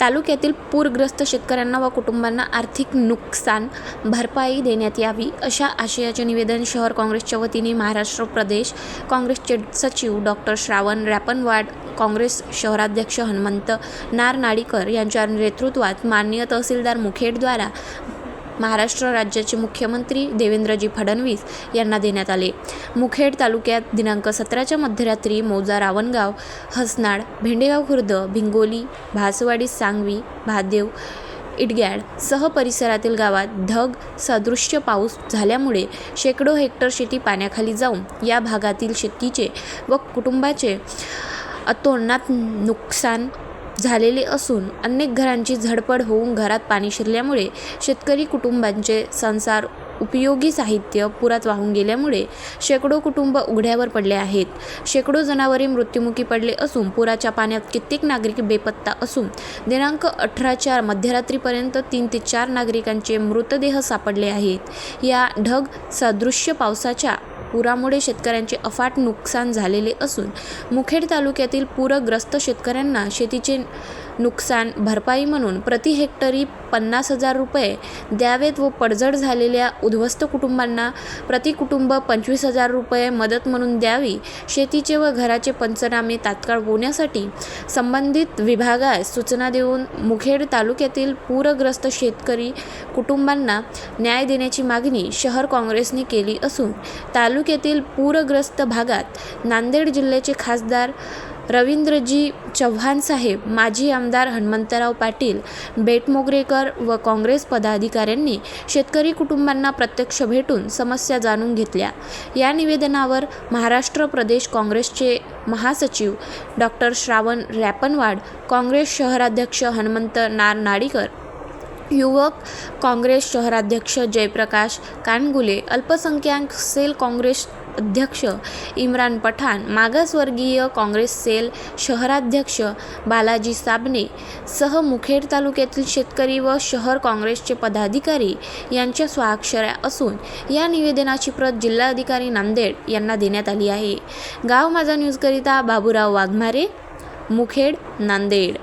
तालुक्यातील पूरग्रस्त शेतकऱ्यांना व कुटुंबांना आर्थिक नुकसान भरपाई देण्यात यावी अशा आशयाचे निवेदन शहर काँग्रेसच्या वतीने महाराष्ट्र प्रदेश काँग्रेसचे सचिव डॉक्टर श्रावण रॅपनवाड काँग्रेस शहराध्यक्ष हनुमंत नारनाडीकर यांच्या नेतृत्वात माननीय तहसीलदार मुखेडद्वारा महाराष्ट्र राज्याचे मुख्यमंत्री देवेंद्रजी फडणवीस यांना देण्यात आले. मुखेड तालुक्यात दिनांक सतराच्या मध्यरात्री मौजा रावणगाव हसनाड भेंडेगाव खुर्द भिंगोली भासवाडी सांगवी भादेव इटग्याड सह परिसरातील गावात ढग सदृश्य पाऊस झाल्यामुळे शेकडो हेक्टर शेती पाण्याखाली जाऊन या भागातील शेतीचे व कुटुंबाचे अतोनात नुकसान झालेले असून अनेक घरांची झडपड होऊन घरात पाणी शिरल्यामुळे शेतकरी कुटुंबांचे संसार उपयोगी साहित्य पुरात वाहून गेल्यामुळे शेकडो कुटुंब उघड्यावर पडले आहेत. शेकडो जनावरे मृत्युमुखी पडले असून पुराच्या पाण्यात कित्येक नागरिक बेपत्ता असून दिनांक अठराच्या मध्यरात्रीपर्यंत तीन ते चार नागरिकांचे मृतदेह सापडले आहेत. या ढग सदृश्य पावसाच्या पुरामुळे शेतकऱ्यांचे अफाट नुकसान झालेले असून मुखेड तालुक्यातील पूरग्रस्त शेतकऱ्यांना शेतीचे नुकसान भरपाई म्हणून प्रति हेक्टरी पन्नास हजार रुपये द्यावेत व पडझड झालेल्या उद्ध्वस्त कुटुंबांना प्रति कुटुंब पंचवीस हजार रुपये मदत म्हणून द्यावी शेतीचे व घराचे पंचनामे तात्काळ होण्यासाठी संबंधित विभागास सूचना देऊन मुखेड तालुक्यातील पूरग्रस्त शेतकरी कुटुंबांना न्याय देण्याची मागणी शहर काँग्रेसने केली असून तालुक्यातील पूरग्रस्त भागात नांदेड जिल्ह्याचे खासदार रवींद्रजी चव्हाण साहेब माजी आमदार हनुमंतराव पाटील बेटमोगरेकर व काँग्रेस पदाधिकाऱ्यांनी शेतकरी कुटुंबांना प्रत्यक्ष भेटून समस्या जाणून घेतल्या. या निवेदनावर महाराष्ट्र प्रदेश काँग्रेसचे महासचिव डॉक्टर श्रावण रॅपनवाड काँग्रेस शहराध्यक्ष हनुमंत नार नाडीकर युवक काँग्रेस शहराध्यक्ष जयप्रकाश कानगुले अल्पसंख्याक सेल काँग्रेस अध्यक्ष इम्रान पठाण मागासवर्गीय काँग्रेस सेल शहराध्यक्ष बालाजी साबणे सह मुखेड तालुक्यातील शेतकरी व शहर काँग्रेसचे पदाधिकारी यांच्या स्वाक्षऱ्या असून या निवेदनाची प्रत जिल्हाधिकारी नांदेड यांना देण्यात आली आहे. गाव माझा न्यूजकरिता बाबूराव वाघमारे मुखेड नांदेड.